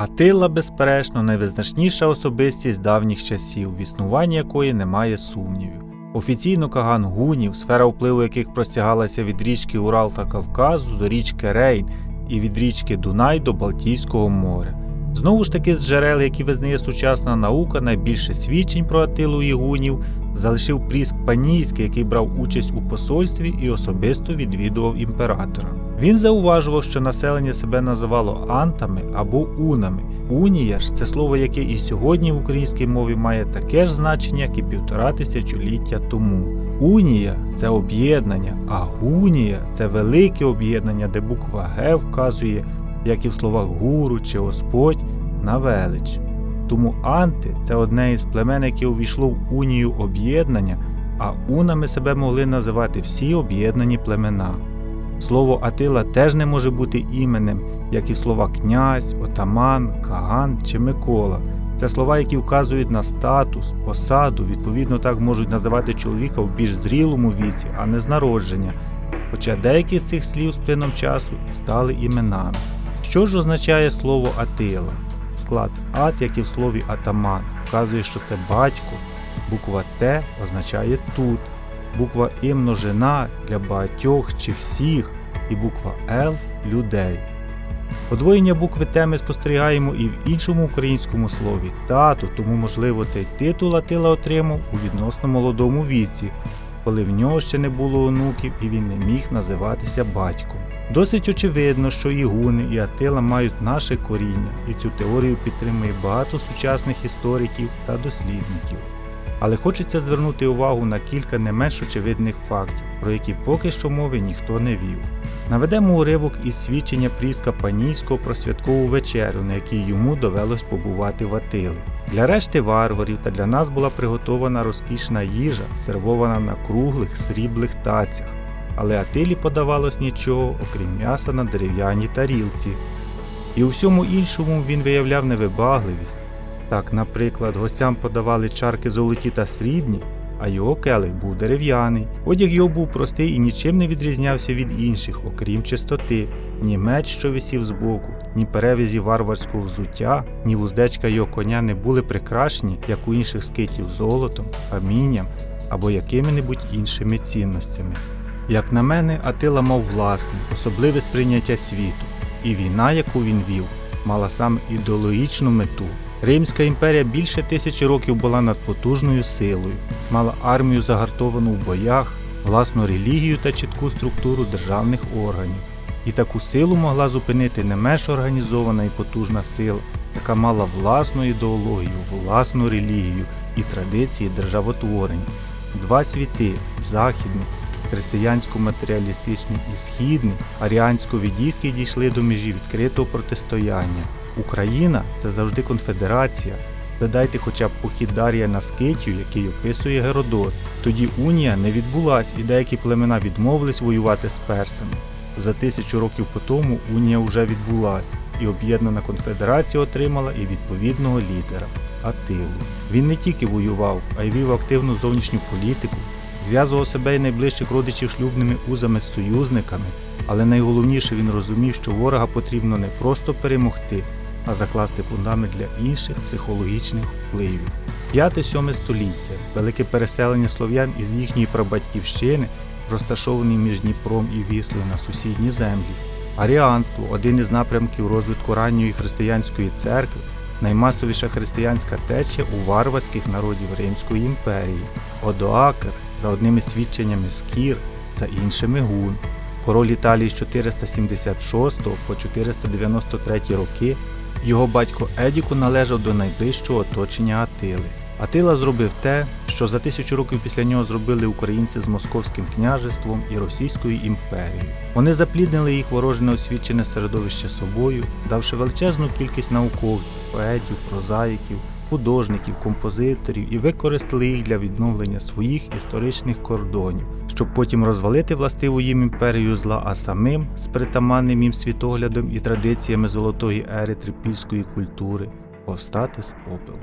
Атила, безперечно, найвизначніша особистість давніх часів, в існуванні якої немає сумнівів. Офіційно Каган гунів, сфера впливу яких простягалася від річки Урал та Кавказу до річки Рейн і від річки Дунай до Балтійського моря. Знову ж таки, з джерел, які визнає сучасна наука, найбільше свідчень про Атилу і гунів залишив Пріск Панійський, який брав участь у посольстві і особисто відвідував імператора. Він зауважував, що населення себе називало антами або унами. Унія ж це слово, яке і сьогодні в українській мові має таке ж значення, як і півтора тисячоліття тому. Унія це об'єднання, а гунія це велике об'єднання, де буква Г вказує, як і в словах гуру чи Господь, на велич. Тому анти це одне із племен, яке увійшло в унію об'єднання, а унами себе могли називати всі об'єднані племена. Слово Атила теж не може бути іменем, як і слова князь, отаман, каган чи Микола. Це слова, які вказують на статус, посаду, відповідно так можуть називати чоловіка в більш зрілому віці, а не з народження. Хоча деякі з цих слів з плином часу і стали іменами. Що ж означає слово Атила? Склад ат, як і в слові атаман, вказує, що це батько. Буква Т означає тут, буква І множина для багатьох чи всіх, і буква Л людей. Подвоєння букви Т ми спостерігаємо і в іншому українському слові тато, тому, можливо, цей титул Атила отримав у відносно молодому віці, коли в нього ще не було онуків і він не міг називатися батьком. Досить очевидно, що і гуни, і Атила мають наше коріння, і цю теорію підтримує багато сучасних істориків та дослідників. Але хочеться звернути увагу на кілька не менш очевидних фактів, про які поки що мови ніхто не вів. Наведемо уривок із свідчення Пріска Панійського про святкову вечерю, на якій йому довелось побувати в Атили. Для решти варварів та для нас була приготована розкішна їжа, сервована на круглих сріблих тацях. Але Атилі подавалось нічого, окрім м'яса на дерев'яній тарілці. І у всьому іншому він виявляв невибагливість. Так, наприклад, гостям подавали чарки золоті та срібні, а його келих був дерев'яний. Одяг його був простий і нічим не відрізнявся від інших, окрім чистоти. Ні меч, що висів збоку, ні перевізі варварського взуття, ні вуздечка його коня не були прикрашені, як у інших скитів, золотом, камінням або якими-небудь іншими цінностями. Як на мене, Атила мав власне, особливе сприйняття світу, і війна, яку він вів, мала саме ідеологічну мету. Римська імперія більше тисячі років була надпотужною силою, мала армію загартовану в боях, власну релігію та чітку структуру державних органів. І таку силу могла зупинити не менш організована і потужна сила, яка мала власну ідеологію, власну релігію і традиції державотворення. Два світи західний, християнсько-матеріалістичний і східний, аріансько-відійський дійшли до межі відкритого протистояння. Україна це завжди конфедерація. Додайте хоча б похід Дарія на Скитію, який описує Геродот. Тоді унія не відбулась і деякі племена відмовились воювати з персами. За тисячу років по тому унія вже відбулась, і об'єднана конфедерація отримала і відповідного лідера Атилу. Він не тільки воював, а й вів активну зовнішню політику, зв'язував себе і найближчих родичів шлюбними узами з союзниками, але найголовніше він розумів, що ворога потрібно не просто перемогти, а закласти фундамент для інших психологічних впливів. 5-7 століття велике переселення слов'ян із їхньої прабатьківщини, розташований між Дніпром і Віслою на сусідні землі. Аріанство один із напрямків розвитку ранньої християнської церкви, наймасовіша християнська течія у варварських народів Римської імперії, Одоакр, за одними свідченнями Скір, за іншими гун. Король Італії з 476 по 493 роки його батько Едіку належав до найближчого оточення Атили. Атила зробив те, що за тисячу років після нього зробили українці з Московським княжеством і Російською імперією. Вони запліднили їх ворожне освічене середовище собою, давши величезну кількість науковців, поетів, прозаїків, художників, композиторів і використали їх для відновлення своїх історичних кордонів, щоб потім розвалити властиву їм імперію зла, а самим з притаманним їм світоглядом і традиціями золотої ери трипільської культури повстати з попелу.